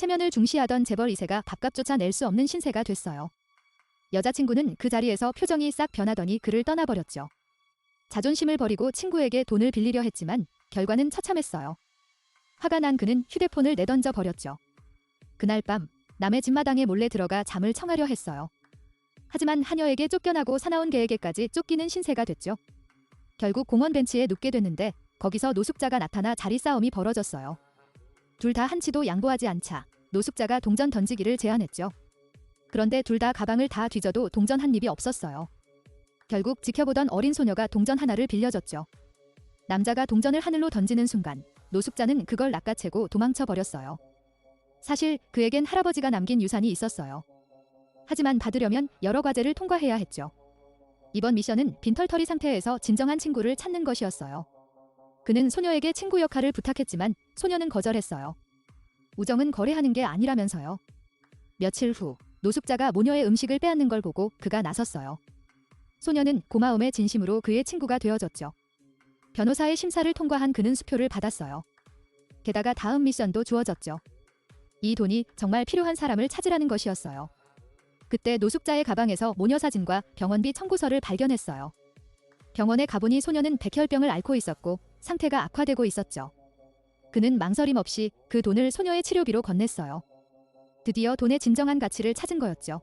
체면을 중시하던 재벌 2세가 밥값조차 낼 수 없는 신세가 됐어요. 여자친구는 그 자리에서 표정이 싹 변하더니 그를 떠나버렸죠. 자존심을 버리고 친구에게 돈을 빌리려 했지만 결과는 처참했어요. 화가 난 그는 휴대폰을 내던져 버렸죠. 그날 밤 남의 집마당에 몰래 들어가 잠을 청하려 했어요. 하지만 하녀에게 쫓겨나고 사나운 개에게까지 쫓기는 신세가 됐죠. 결국 공원 벤치에 눕게 됐는데 거기서 노숙자가 나타나 자리 싸움이 벌어졌어요. 둘 다 한치도 양보하지 않자 노숙자가 동전 던지기를 제안했죠. 그런데 둘 다 가방을 다 뒤져도 동전 한 입이 없었어요. 결국 지켜보던 어린 소녀가 동전 하나를 빌려줬죠. 남자가 동전을 하늘로 던지는 순간 노숙자는 그걸 낚아채고 도망쳐 버렸어요. 사실 그에겐 할아버지가 남긴 유산이 있었어요. 하지만 받으려면 여러 과제를 통과해야 했죠. 이번 미션은 빈털터리 상태에서 진정한 친구를 찾는 것이었어요. 그는 소녀에게 친구 역할을 부탁했지만 소녀는 거절했어요. 우정은 거래하는 게 아니라면서요. 며칠 후 노숙자가 모녀의 음식을 빼앗는 걸 보고 그가 나섰어요. 소녀는 고마움의 진심으로 그의 친구가 되어줬죠. 변호사의 심사를 통과한 그는 수표를 받았어요. 게다가 다음 미션도 주어졌죠. 이 돈이 정말 필요한 사람을 찾으라는 것이었어요. 그때 노숙자의 가방에서 모녀 사진과 병원비 청구서를 발견했어요. 병원에 가보니 소녀는 백혈병을 앓고 있었고 상태가 악화되고 있었죠. 그는 망설임 없이 그 돈을 소녀의 치료비로 건넸어요. 드디어 돈의 진정한 가치를 찾은 거였죠.